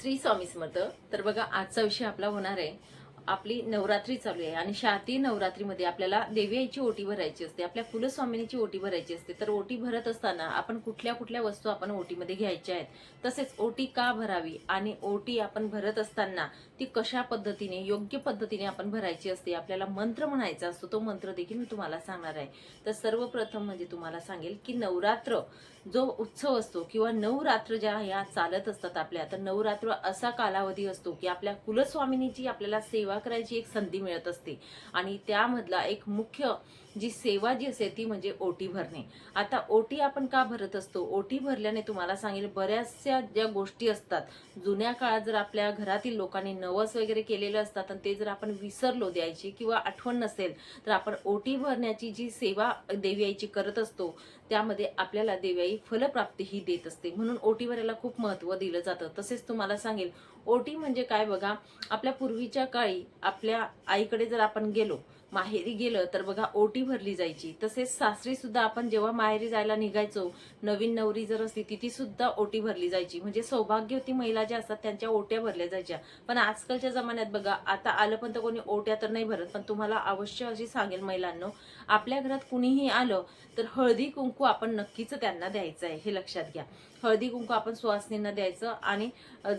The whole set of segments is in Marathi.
श्री स्वामी समर्थ. तर बघा आजचा विषय आपला होणार आहे. आपली नवरात्री चालू आहे आणि शारदीय नवरात्रीमध्ये आपल्याला देवी आईची ओटी भरायची असते आपल्या कुलस्वामिनीची ओटी भरायची असते. तर ओटी भरत असताना आपण कुठल्या कुठल्या वस्तू आपण ओटीमध्ये घ्यायच्या आहेत? तसेच ओटी का भरावी आणि ओटी आपण भरत असताना ती कशा पद्धतीने योग्य पद्धतीने आपण भरायची असते आपल्याला मंत्र म्हणायचा असतो तो मंत्र देखील मी तुम्हाला सांगणार आहे. तर सर्वप्रथम म्हणजे तुम्हाला सांगेल की नवरात्र जो उत्सव असतो किंवा नवरात्र ज्या ह्या चालत असतात आपल्या तर नवरात्र असा कालावधी असतो की आपल्या कुलस्वामिनीची आपल्याला सेवा करायची एक संधी मिळत असते. आणि त्यामधला एक मुख्य जी सेवा जी असते ती म्हणजे ओटी भरणे. आता ओटी आपण का भरत असतो? ओटी भरल्याने तुम्हाला सांगेल बऱ्याचशा ज्या गोष्टी असतात जुन्या काळात जर आपल्या घरातील लोकांनी नवस वगैरे केलेलं असतात आणि ते जर आपण विसरलो द्यायची किंवा आठवण नसेल तर आपण ओटी भरण्याची जी सेवा देवी आईची करत असतो त्यामध्ये आपल्याला देवी आई फलप्राप्ती ही देत असते. म्हणून ओटी भरायला खूप महत्त्व दिलं जातं. तसेच तुम्हाला सांगेल ओटी म्हणजे काय बघा आपल्या पूर्वीच्या काळी आपल्या आईकडे जर आपण गेलो माहेरी गेलं तर बघा ओटी भरली जायची. तसेच सासरी सुद्धा आपण जेव्हा माहेरी जायला निघायचो नवीन नवरी जर असली तिथे सुद्धा ओटी भरली जायची. म्हणजे सौभाग्यवती महिला ज्या असतात त्यांच्या ओट्या भरल्या जायच्या. पण आजकालच्या जमान्यात बघा आता आलं पण तर कोणी ओट्या तर नाही भरत पण तुम्हाला अवश्य अशी सांगेल महिलांनो आपल्या घरात कुणीही आलं तर हळदी कुंकू आपण नक्कीच त्यांना द्यायचं आहे हे लक्षात घ्या. हळदी कुंकू आपण सुवासनींना द्यायचं आणि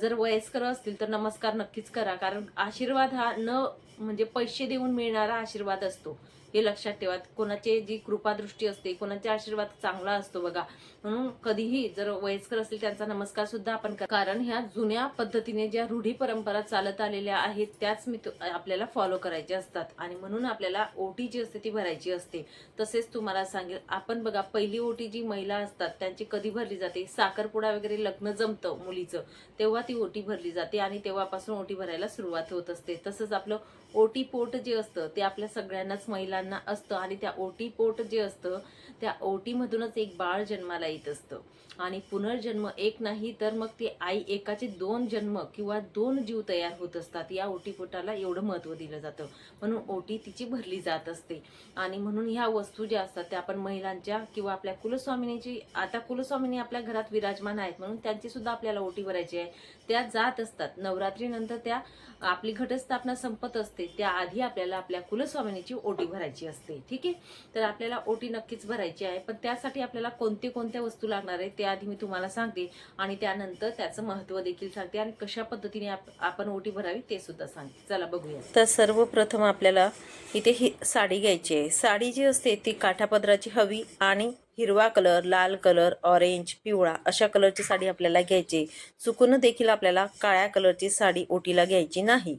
जर वयस्कर असतील तर नमस्कार नक्कीच करा कारण आशीर्वाद हा न म्हणजे पैसे देऊन मिळणारा आशीर्वाद असतो. हे लक्षात ठेवा. कोणाचे जी कृपादृष्टी असते कोणाचा आशीर्वाद चांगला असतो बघा. म्हणून कधीही जर वयस्कर असतील त्यांचा नमस्कार सुद्धा आपण कारण ह्या जुन्या पद्धतीने ज्या रूढी परंपरा चालत आलेल्या आहेत त्याच मी आपल्याला फॉलो करायच्या असतात. आणि म्हणून आपल्याला ओटी जी असते ती भरायची असते. तसेच तुम्हाला सांगेल आपण बघा पहिली ओटी जी महिला असतात त्यांची कधी भरली जाते? साखरपुडा वगैरे लग्न जमतं मुलीचं. तेव्हा ती ओटी भरली जाते आणि तेव्हापासून ओटी भरायला सुरुवात होत असते. तसंच आपलं ओटी पोट जे असतं ते आपल्या सगळ्यांनाच महिलांना असतं आणि त्या ओटी पोट जे असतं त्या ओटीमधूनच एक बाळ जन्माला येत असतं. आणि पुनर्जन्म एक नाही तर मग ती आई एकाचे दोन जन्म किंवा दोन जीव तयार होत असतात. या ओटीपोटाला एवढं महत्त्व दिलं जातं. म्हणून ओटी तिची भरली जात असते. आणि म्हणून ह्या वस्तू ज्या असतात त्या आपण महिलांच्या किंवा आपल्या कुलस्वामिनीची आता कुलस्वामिनी आपल्या घरात विराजमान आहेत म्हणून त्यांची सुद्धा आपल्याला ओटी भरायची आहे. त्या जात असतात. नवरात्रीनंतर त्या आपली घटस्थापना संपत असते. त्याआधी आपल्याला आपल्या कुलस्वामिनीची ओटी भरायची असते. ठीक आहे? तर आपल्याला ओटी नक्कीच भरायची आहे. पण त्यासाठी आपल्याला कोणते कोणत्या वस्तू लागणार आहे त्या त्याआधी मी तुम्हाला सांगते. आणि त्यानंतर त्याचं महत्त्व देखील सांगते. आणि कशा पद्धतीने आप- आपण ओटी भरावी ते सुद्धा सांगते. चला बघूया. तर सर्वप्रथम आपल्याला इथे ही साडी घ्यायची आहे. साडी जी असते ती काठापदराची हवी आणि हिरवा कलर लाल कलर ऑरेंज पिवळा अशा कलरची साडी आपल्याला घ्यायची चुकून देखील आपल्याला काळ्या कलरची साडी ओटीला घ्यायची नाही.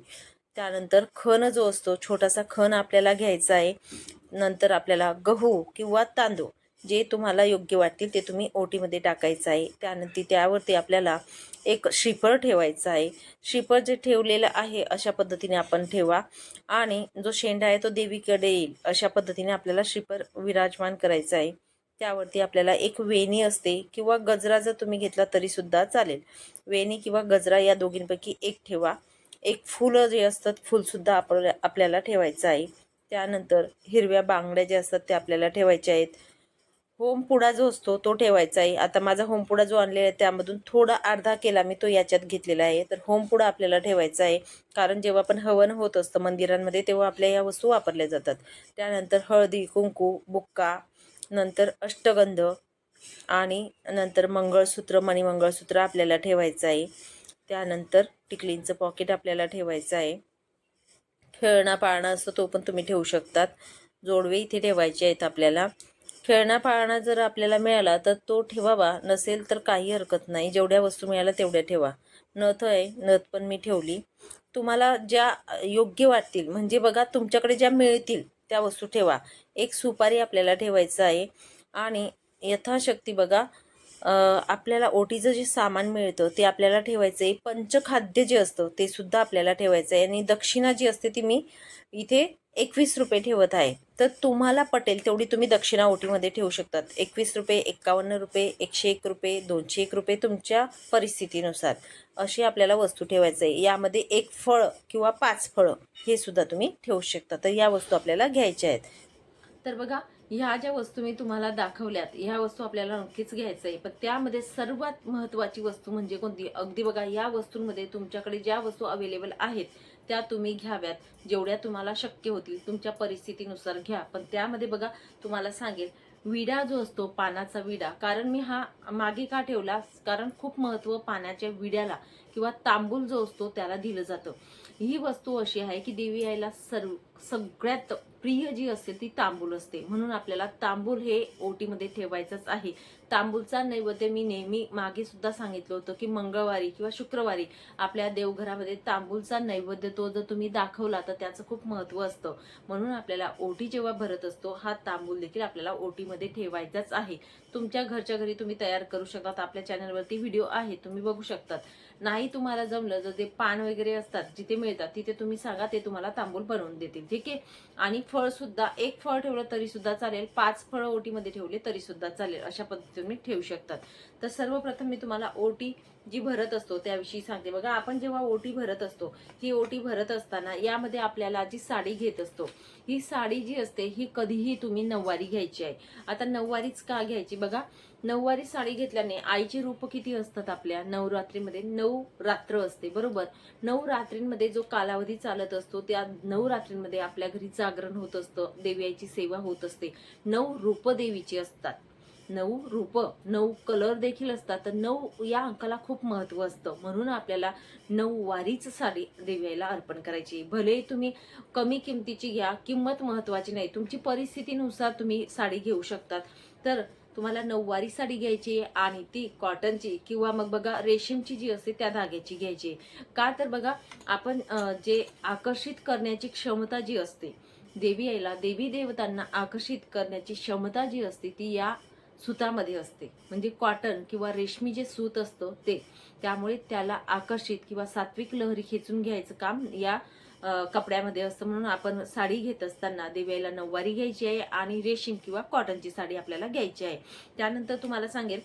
त्यानंतर खण जो असतो छोटासा खण आपल्याला घ्यायचा आहे. नंतर आपल्याला गहू किंवा तांदूळ. जे तुम्हाला योग्य वाटतील ते तुम्ही ओटीमध्ये टाकायचं आहे. त्यानंतर त्यावरती आपल्याला एक श्रीफळ ठेवायचा आहे. श्रीफळ जे ठेवलेलं आहे अशा पद्धतीने आपण ठेवा. आणि जो शेंडा आहे तो देवीकडे येईल अशा पद्धतीने आपल्याला श्रीफळ विराजमान करायचं आहे. त्यावरती आपल्याला एक वेणी असते किंवा गजरा जर तुम्ही घेतला तरी सुद्धा चालेल. वेणी किंवा गजरा या दोघींपैकी एक ठेवा. एक फुलं जे असतात फुलसुद्धा आपल्या आपल्याला ठेवायचं आहे. त्यानंतर हिरव्या बांगड्या ज्या असतात त्या आपल्याला ठेवायच्या आहेत. होमपुडा जो असतो तो ठेवायचा आहे. आता माझा होमपुडा जो आणलेला आहे त्यामधून थोडा अर्धा केला मी तो याच्यात घेतलेला आहे. तर होमपुडा आपल्याला ठेवायचा आहे. कारण जेव्हा पण हवन होत असतं मंदिरांमध्ये तेव्हा आपल्या या वस्तू वापरल्या जातात. त्यानंतर हळदी कुंकू बुक्का नंतर अष्टगंध आणि नंतर मंगळसूत्र मणिमंगळसूत्र आपल्याला ठेवायचं आहे. त्यानंतर टिकलींचं पॉकेट आपल्याला ठेवायचं आहे. खेळणा पाळणा असतो तो पण तुम्ही ठेवू शकतात. जोडवे इथे ठेवायचे आहेत आपल्याला. खेळणा पाळणा जर आपल्याला मिळाला तर तो ठेवावा. नसेल तर काही हरकत नाही. जेवढ्या वस्तू मिळाल्या तेवढ्या ठेवा. नथ आहे. नथ पण मी ठेवली. तुम्हाला ज्या योग्य वाटतील म्हणजे बघा तुमच्याकडे ज्या मिळतील त्या वस्तू ठेवा. एक सुपारी आपल्याला ठेवायचं आहे. आणि यथाशक्ती बघा आपल्याला ओटीचं जे सामान मिळतं ते आपल्याला ठेवायचं आहे. पंचखाद्य जे असतं ते सुद्धा आपल्याला ठेवायचं आहे. आणि दक्षिणा जी असते ती मी इथे एकवीस रुपये ठेवत आहे. तर तुम्हाला पटेल तेवढी तुम्ही दक्षिणा ओटीमध्ये ठेवू शकतात. एकवीस रुपये एक्कावन्न रुपये एकशे एक रुपये दोनशे एक रुपये तुमच्या परिस्थितीनुसार अशी आपल्याला वस्तू ठेवायचं आहे. यामध्ये एक फळ किंवा पाच फळं हे सुद्धा तुम्ही ठेवू शकता. तर या वस्तू आपल्याला घ्यायच्या आहेत. तर बघा ह्या ज्या वस्तू मी तुम्हाला दाखवल्यात ह्या वस्तू आपल्याला नक्कीच घ्यायचं आहे. पण त्यामध्ये सर्वात महत्वाची वस्तू म्हणजे कोणती? अगदी बघा या वस्तूंमध्ये तुमच्याकडे ज्या वस्तू अवेलेबल आहेत त्या तुम्ही घ्याव्यात. जेवढ्या तुम्हाला शक्य होतील तुमच्या परिस्थितीनुसार घ्या. पण त्यामध्ये बघा तुम्हाला सांगेल विडा जो असतो पानाचा विडा कारण मी हा मागे का ठेवला? कारण खूप महत्त्व पाण्याच्या विड्याला किंवा तांबूल जो असतो त्याला दिलं जातं. ही वस्तू अशी आहे की देवी आईला सर्व सगळ्यात प्रिय जी असते ती तांबूल असते. म्हणून आपल्याला तांबूल हे ओटीमध्ये ठेवायचंच आहे. तांबूलचा नैवेद्य मी नेहमी मागे सुद्धा सांगितलं होतं की मंगळवारी किंवा शुक्रवारी आपल्या देवघरामध्ये तांबूलचा नैवेद्य तो जर तुम्ही दाखवला तर त्याचं खूप महत्त्व असतं. म्हणून आपल्याला ओटी जेव्हा भरत असतो हा तांबूल देखील आपल्याला ओटीमध्ये ठेवायचाच आहे. तुमच्या घरच्या घरी तुम्ही तयार करू शकतात. आपल्या चॅनलवरती व्हिडिओ आहे तुम्ही बघू शकतात. नाही तुम्हाला जमलं जर ते पान वगैरे असतात जिथे मिळतात तिथे तुम्ही सांगा ते तुम्हाला तांबूल बनवून देतील ठीक आहे? आणि फळ सुद्धा एक फळ ठेवलं तरी सुद्धा चालेल पाच फळ ओटीमध्ये ठेवले तरी सुद्धा चालेल अशा पद्धतीने ठेवू शकतात. तर सर्वप्रथम मी तुम्हाला ओटी जी भरत असतो त्याविषयी सांगते. बघा आपण जेव्हा ओटी भरत असतो ही ओटी भरत असताना यामध्ये आपल्याला जी साडी घेत असतो ही साडी जी असते ही कधीही तुम्ही नऊवारी घ्यायची आहे. आता नऊवारीच का घ्यायची? बघा नऊवारी साडी घेतल्याने आईचे रूप किती असतात आपल्या? नवरात्रीमध्ये नऊ रात्र असते बरोबर? नऊ रात्रींमध्ये जो कालावधी चालत असतो त्या नऊ रात्रींमध्ये आपल्या घरी जागरण होत असतं देवी आईची सेवा होत असते. नऊ रूप देवीची असतात. नऊ रूप नऊ कलर देखील असतात. तर नऊ या अंकाला खूप महत्त्व असतं. म्हणून आपल्याला नऊ वारीच साडी देवीला अर्पण करायची. भले तुम्ही कमी किमतीची घ्या किंमत महत्वाची नाही. तुमची परिस्थितीनुसार तुम्ही साडी घेऊ शकतात. तर तुम्हाला नऊवारी साडी घ्यायची आहे आणि ती कॉटनची किंवा मग बघा रेशीमची जी असते त्या धाग्याची घ्यायची. आहे. का तर बघा आपण जे आकर्षित करण्याची क्षमता जी असते देवी आईला देवी देवतांना आकर्षित करण्याची क्षमता जी असते ती या सुतामध्ये असते. म्हणजे कॉटन किंवा रेशमी जे सूत असतं ते त्यामुळे त्याला आकर्षित किंवा सात्विक लहरी खेचून घ्यायचं काम या कपड्यामध्ये असतं. म्हणून आपण साडी घेत असताना देवीला नऊवारी घ्यायची आहे आणि रेशीम किंवा कॉटनची साडी आपल्याला घ्यायची आहे. त्यानंतर तुम्हाला सांगेल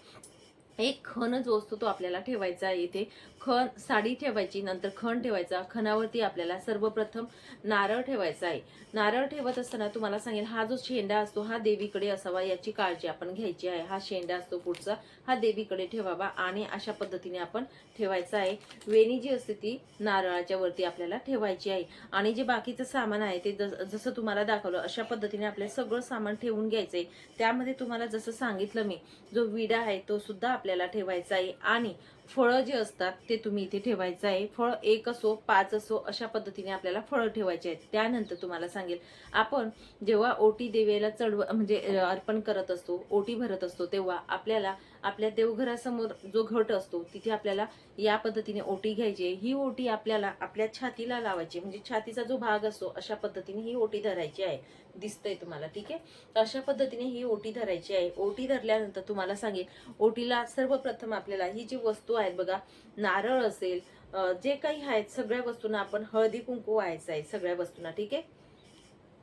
एक खण जो असतो तो आपल्याला ठेवायचा आहे इथे. खण साडी ठेवायची नंतर खण ठेवायचा. खणावरती आपल्याला सर्वप्रथम नारळ ठेवायचा आहे. नारळ ठेवत असताना तुम्हाला सांगेल हा जो शेंडा असतो हा देवीकडे असावा याची काळजी आपण घ्यायची आहे. हा शेंडा असतो पुढचा हा देवीकडे ठेवावा आणि अशा पद्धतीने आपण ठेवायचा आहे. वेणी जी असते ती नारळाच्या वरती आपल्याला ठेवायची आहे. आणि जे बाकीचं सामान आहे ते जसं तुम्हाला दाखवलं अशा पद्धतीने आपल्याला सगळं सामान ठेवून घ्यायचं आहे त्यामध्ये तुम्हाला जसं सांगितलं मी जो विडा आहे तो सुद्धा आपल्याला ठेवायचा आहे. आणि फळं जे असतात ते तुम्ही इथे ठेवायचं आहे. फळ एक असो पाच असो अशा पद्धतीने आपल्याला फळं ठेवायचे आहेत. त्यानंतर तुम्हाला सांगेल आपण जेव्हा ओटी देवीला चढव म्हणजे अर्पण करत असतो ओटी भरत असतो तेव्हा आपल्याला आपल्या देवघरासमोर जो घट असतो तिथे आपल्याला या पद्धतीने ओटी घ्यायची आहे. ही ओटी आपल्याला आपल्या छातीला लावायची म्हणजे छातीचा जो भाग असतो अशा पद्धतीने ही ओटी धरायची आहे. दिसतंय तुम्हाला ठीक आहे? अशा पद्धतीने ही ओटी धरायची आहे. ओटी धरल्यानंतर तुम्हाला सांगेल ओटीला सर्वप्रथम आपल्याला ही जी वस्तू वस्तू आहेत बघा नारळ असेल जे काही आहेत सगळ्या वस्तूंना आपण हळदी कुंकू व्हायचं आहे सगळ्या वस्तूंना ठीक आहे?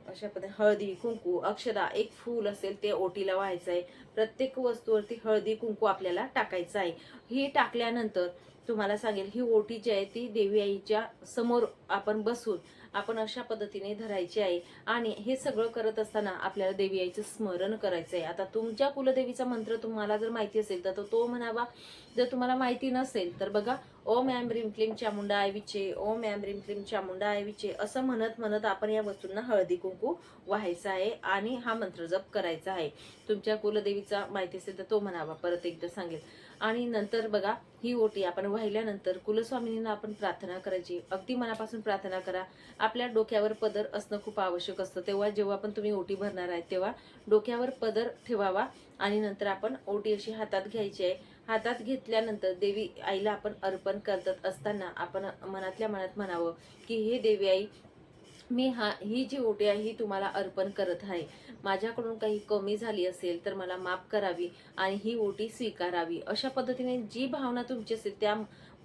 अशा पद्धतीने हळदी कुंकू अक्षदा एक फूल असेल ते ओटीला व्हायचं आहे. प्रत्येक वस्तूवरती हळदी कुंकू आपल्याला टाकायचं आहे. ही टाकल्यानंतर तुम्हाला सांगेल ही ओटी जी आहे ती देवी आईच्या समोर आपण बसून आपण अशा पद्धतीने धरायची आहे. आणि हे सगळं करत असताना आपल्याला देवी आईचं स्मरण करायचं आहे आता तुमच्या कुलदेवीचा मंत्र तुम्हाला जर माहिती असेल तर तो- तो म्हणावा. जर तुम्हाला माहिती नसेल तर बघा ओम ॲम रिम क्लीम चामुंडा आयवीचे ओम ॲम रिम क्लीम चामुंडा आयवीचे असं म्हणत म्हणत आपण या वस्तूंना हळदी कुंकू व्हायचं आहे आणि हा मंत्र जप करायचा आहे. तुमच्या कुलदेवीचा माहिती असेल तर तो म्हणावा. परत एकदा सांगेल. आणि नंतर बघा ही ओटी आपण वाहिल्यानंतर कुलस्वामिनींना आपण प्रार्थना करायची. अगदी मनापासून प्रार्थना करा. आपल्या डोक्यावर पदर असणं खूप आवश्यक असतं. तेव्हा जेव्हा पण तुम्ही ओटी भरणार आहे तेव्हा डोक्यावर पदर ठेवावा आणि नंतर आपण ओटी अशी हातात घ्यायची आहे. हातात घेतल्यानंतर देवी आईला आपण अर्पण करत असताना आपण मनातल्या मनात म्हणावं की हे देवी आई मी हा ही जी ओटी आहे ही तुम्हाला अर्पण करत आहे. माझ्याकडून काही कमी झाली असेल तर मला माफ करावी आणि ही ओटी स्वीकारावी. अशा पद्धतीने जी भावना तुमची असेल त्या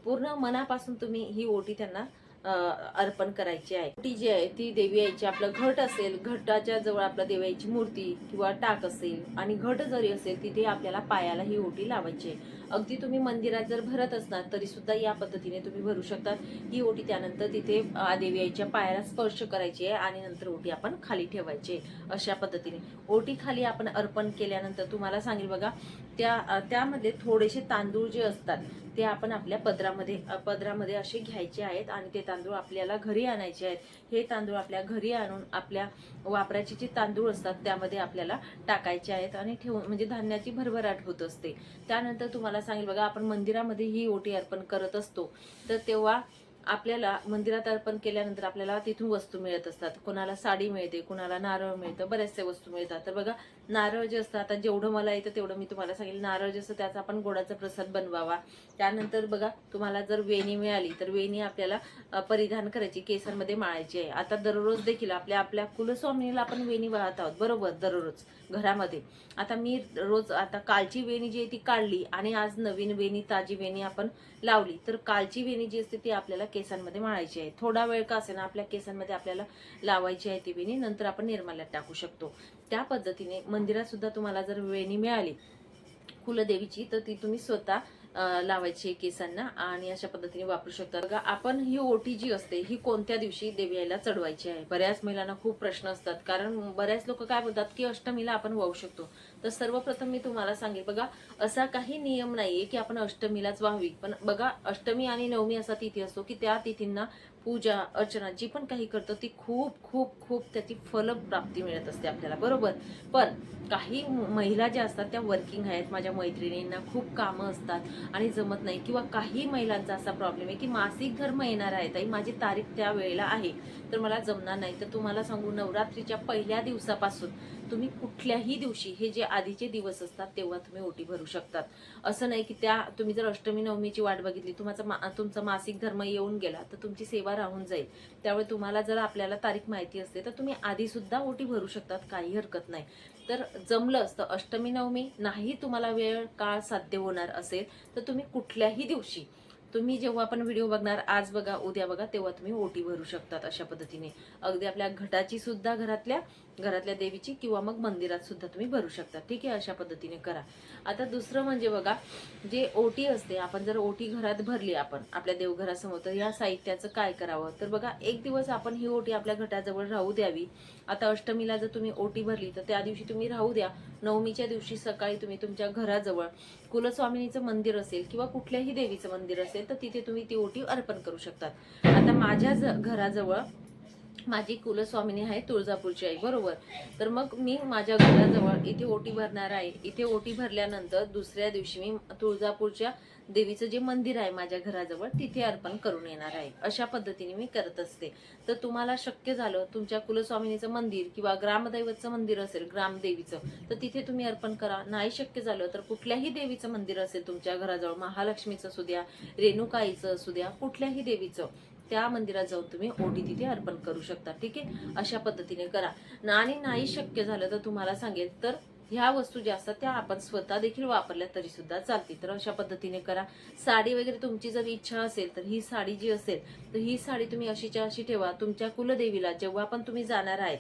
पूर्ण मनापासून तुम्ही ही ओटी त्यांना अर्पण करायची आहे. ती जी आहे ती देवी आईची आपलं घट असेल घटाच्या जवळ आपल्या देवाईची मूर्ती किंवा टाक असेल आणि घट जरी असेल तिथे आपल्याला पायाला ही ओटी लावायची आहे. अगदी तुम्ही मंदिरात जर भरत असणार तरी सुद्धा या पद्धतीने तुम्ही भरू शकतात ही ओटी त्यानंतर तिथे देवी आईच्या पायाला स्पर्श करायची आहे आणि नंतर ओटी आपण खाली ठेवायची आहे. अशा पद्धतीने. ओटी खाली आपण अर्पण केल्यानंतर तुम्हाला सांगेल बघा त्या त्यामध्ये थोडेसे तांदूळ जे असतात ते आपण आपल्या पदरामध्ये पदरामध्ये असे घ्यायचे आहेत आणि ते तांदूळ आपल्याला घरी आणायचे आहेत. हे तांदूळ आपल्या घरी आणून आपल्या वापराचे जे तांदूळ असतात त्यामध्ये आपल्याला टाकायचे आहेत आणि ठेवून म्हणजे धान्याची भरभराट होत असते. त्यानंतर तुम्हाला सांगेल बघा आपण मंदिरामध्ये ही ओटी अर्पण करत असतो. तर तेव्हा आपल्याला मंदिरात अर्पण केल्यानंतर आपल्याला तिथून वस्तू मिळत असतात. कोणाला साडी मिळते कोणाला नारळ मिळतं बऱ्याचशा वस्तू मिळतात. तर बघा नारळ जे असतं आता जेवढं मला येतं तेवढं मी तुम्हाला सांगेल. नारळ जे असतं त्याचा आपण गोडाचा प्रसाद बनवावा. त्यानंतर बघा तुम्हाला जर वेणी मिळाली तर वेणी आपल्याला परिधान करायची केसांमध्ये माळायची आहे. आता दररोज देखील आपल्या आपल्या कुलस्वामिनीला आपण वेणी वाहत आहोत. बरोबर दररोज घरामध्ये. आता मी रोज आता कालची वेणी जी आहे ती काढली आणि आज नवीन वेणी ताजी वेणी आपण लावली. तर कालची वेणी जी असते ती आपल्याला केसांमध्ये माळायची आहे. थोडा वेळ का असेल आपल्या केसांमध्ये आपल्याला लावायची आहे ती वेणी नंतर आपण निर्माल्यात टाकू शकतो. त्या पद्धतीने मंदिरात सुद्धा तुम्हाला जर वेणी मिळाली कुलदेवीची तर ती तुम्ही स्वतः लावायची केसांना आणि अशा पद्धतीने वापरू शकता. बघा आपण ही ओटी जी असते ही कोणत्या दिवशी देवी चढवायची आहे? बऱ्याच महिलांना खूप प्रश्न असतात कारण बऱ्याच लोक काय बोलतात की अष्टमीला आपण वाहू शकतो. तर सर्वप्रथम मी तुम्हाला सांगेल बघा असा काही नियम नाहीये की आपण अष्टमीलाच वाहवी. पण बघा अष्टमी आणि नवमी असा तिथी असतो की त्या तिथींना पूजा अर्चना जी पण काही करतो ती खूप खूप खूप त्याची फलप्राप्ती मिळत असते आपल्याला बरोबर? पण काही महिला ज्या असतात त्या वर्किंग आहेत माझ्या मैत्रिणींना खूप कामं असतात आणि जमत नाही किंवा काही महिलांचा असा प्रॉब्लेम आहे की मासिक धर्म येणार आहे ताई माझी तारीख त्या वेळेला आहे तर मला जमणार नाही. तर तुम्हाला सांगू नवरात्रीच्या पहिल्या दिवसापासून तुम्ही कुठल्याही दिवशी हे जे आधीचे दिवस असतात तेव्हा तुम्ही ओटी भरू शकतात. असं नाही की त्या तुम्ही जर अष्टमी नवमीची वाट बघितली तुमचा मा तुमचा मासिक धर्म येऊन गेला तर तुमची सेवा राहून जाईल. त्यामुळे तुम्हाला जर आपल्याला तारीख माहिती असते तर तुम्ही आधीसुद्धा ओटी भरू शकतात काही हरकत नाही. तर जमलं असतं अष्टमी नवमी नाही तुम्हाला वेळ काळ साध्य होणार असेल तर तुम्ही कुठल्याही दिवशी तुम्ही जेव्हा आपण व्हिडिओ बघणार आज बघा उद्या बघा तेव्हा तुम्ही ओटी भरू शकतात अशा पद्धतीने. अगदी आपल्या घटाची सुद्धा घरातल्या घरातल्या देवीची किंवा मग मंदिरात सुद्धा तुम्ही भरू शकता. ठीक आहे अशा पद्धतीने करा. आता दुसरं म्हणजे बघा जे ओटी असते आपण जर ओटी घरात भरली आपण आपल्या देवघरासमोर तर या साहित्याचं काय करावं? तर बघा एक दिवस आपण ही ओटी आपल्या घटाजवळ राहू द्यावी. आता अष्टमीला जर तुम्ही ओटी भरली तर त्या दिवशी तुम्ही राहू द्या. नवमीच्या दिवशी सकाळी तुम्ही तुमच्या घराजवळ कुलस्वामिनीचं मंदिर असेल किंवा कुठल्याही देवीचं मंदिर असेल तर तिथे तुम्ही ती ओटी अर्पण करू शकतात. आता माझ्या घराजवळ माझी कुलस्वामिनी आहे तुळजापूरची आई बरोबर. तर मग मी माझ्या घराजवळ इथे ओटी भरणार आहे. इथे ओटी भरल्यानंतर दुसऱ्या दिवशी मी तुळजापूरच्या देवीचं जे मंदिर आहे माझ्या घराजवळ तिथे अर्पण करून येणार आहे. अशा पद्धतीने मी करत असते. तर तुम्हाला शक्य झालं तुमच्या कुलस्वामिनीचं मंदिर किंवा ग्रामदैवतचं मंदिर असेल ग्रामदेवीचं तर तिथे तुम्ही अर्पण करा. नाही शक्य झालं तर कुठल्याही देवीचं मंदिर असेल तुमच्या घराजवळ महालक्ष्मीचं असू द्या रेणुकाईचं असू द्या कुठल्याही देवीचं त्या मंदिरात जाऊन तुम्ही ओटी तिथे अर्पण करू शकता. ठीक आहे? अशा पद्धतीने करा. आणि नाही शक्य झालं तर तुम्हाला सांगेल तर ह्या वस्तू ज्या असतात त्या आपण स्वतः देखील वापरल्या तरी सुद्धा चालतील. तर अशा पद्धतीने करा. साडी वगैरे तुमची जर इच्छा असेल तर ही साडी जी असेल तर ही साडी तुम्ही अशीच्या अशी ठेवा. तुमच्या कुलदेवीला जेव्हा पण तुम्ही जाणार आहेत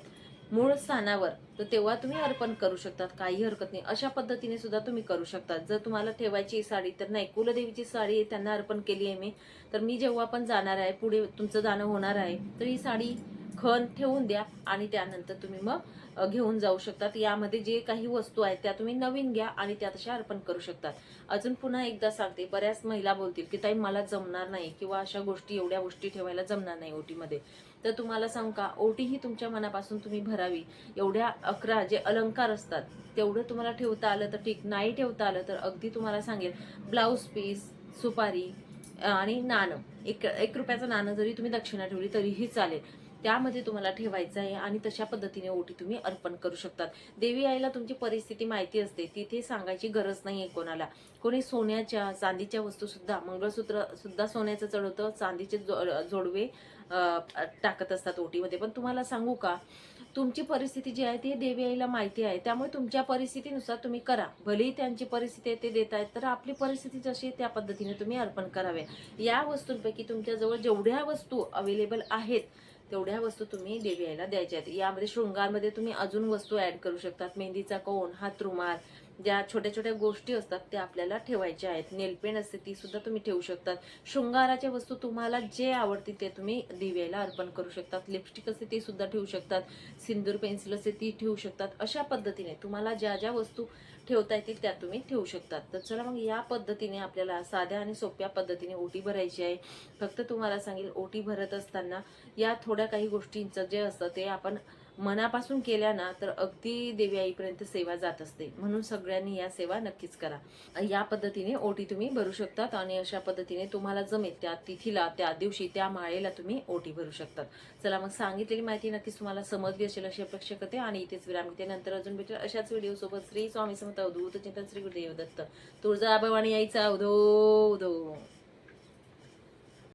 मूळ स्थानावर तर तेव्हा तुम्ही अर्पण करू शकतात. काही हरकत नाही. अशा पद्धतीने सुद्धा तुम्ही करू शकतात. जर तुम्हाला ठेवायची साडी तर नाही कुलदेवीची साडी आहे त्यांना अर्पण केली आहे मी. तर मी जेव्हा पण जाणार आहे पुढे तुमचं जाणं होणार आहे तर ही साडी खण ठेवून द्या आणि त्यानंतर तुम्ही मग घेऊन जाऊ शकतात. यामध्ये जे काही वस्तू आहेत त्या तुम्ही नवीन घ्या आणि त्या तशा अर्पण करू शकतात. अजून पुन्हा एकदा सांगते बऱ्याच महिला बोलतील की ताई मला जमणार नाही किंवा अशा गोष्टी एवढ्या गोष्टी ठेवायला जमणार नाही ओटीमध्ये. तर तुम्हाला सांग का ओटी ही तुमच्या मनापासून तुम्ही भरावी. एवढ्या अकरा जे अलंकार असतात तेवढं तुम्हाला ठेवता आलं तर ठीक नाही ठेवता आलं तर अगदी तुम्हाला सांगेल ब्लाऊज पीस सुपारी आणि नाणं. एक एक रुपयाचं नाणं जरी तुम्ही दक्षिणा ठेवली तरीही चालेल. त्यामध्ये तुम्हाला ठेवायचं आहे आणि तशा पद्धतीने ओटी तुम्ही अर्पण करू शकतात. देवी आईला तुमची परिस्थिती माहिती असते तिथे सांगायची गरज नाही आहे कोणाला. कोणी सोन्याच्या चांदीच्या वस्तूसुद्धा मंगळसूत्र सुद्धा सोन्याचं चढवतं चांदीचे जो- जोडवे टाकत असतात ओटीमध्ये. पण तुम्हाला सांगू का तुमची परिस्थिती जी आहे ती देवी आईला माहिती आहे. त्यामुळे तुमच्या परिस्थितीनुसार तुम्ही करा. भलेही त्यांची परिस्थिती आहे ते देत आहेत तर आपली परिस्थिती जशी आहे त्या पद्धतीने तुम्ही अर्पण करावे. या वस्तूंपैकी तुमच्याजवळ जेवढ्या वस्तू अवेलेबल आहेत तेवढ्या वस्तू तुम्ही देवी आईला द्यायच्या आहेत. यामध्ये शृंगारमध्ये तुम्ही अजून वस्तू ऍड करू शकतात. मेहंदीचा कोण हात रुमाल ज्या छोट्या छोट्या गोष्टी असतात त्या आपल्याला ठेवायच्या आहेत. नेलपेंट असते ती सुद्धा तुम्ही ठेवू शकतात. शृंगाराच्या वस्तू तुम्हाला जे आवडते ते तुम्ही दिव्याला अर्पण करू शकतात. लिपस्टिक असते ती सुद्धा ठेवू शकतात. सिंदूर पेन्सिल असते ती ठेवू शकतात. अशा पद्धतीने तुम्हाला ज्या ज्या वस्तू ठेवता येतील त्या तुम्ही ठेवू शकतात. तर चला मग या पद्धतीने आपल्याला साध्या आणि सोप्या पद्धतीने ओटी भरायची आहे. फक्त तुम्हाला सांगेल ओटी भरत असताना या थोड्या काही गोष्टींचं जे असतं ते आपण मनापासून केल्या ना तर अगदी देवी आईपर्यंत सेवा जात असते. म्हणून सगळ्यांनी या सेवा नक्कीच करा. या पद्धतीने ओटी तुम्ही भरू शकतात आणि अशा पद्धतीने तुम्हाला जमेल त्या तिथीला त्या दिवशी त्या माळेला तुम्ही ओटी भरू शकतात. चला मग सांगितलेली माहिती नक्कीच तुम्हाला समजली असेल अशी अपेक्षा करते आणि इथेच विराम घेते. नंतर अजून भेटेल अशाच व्हिडिओ सोबत. श्री स्वामी समर्थ अवधूत चिंतन श्री गुरुदेव दत्त. तुळजाभवानी यायचा अवधो उधो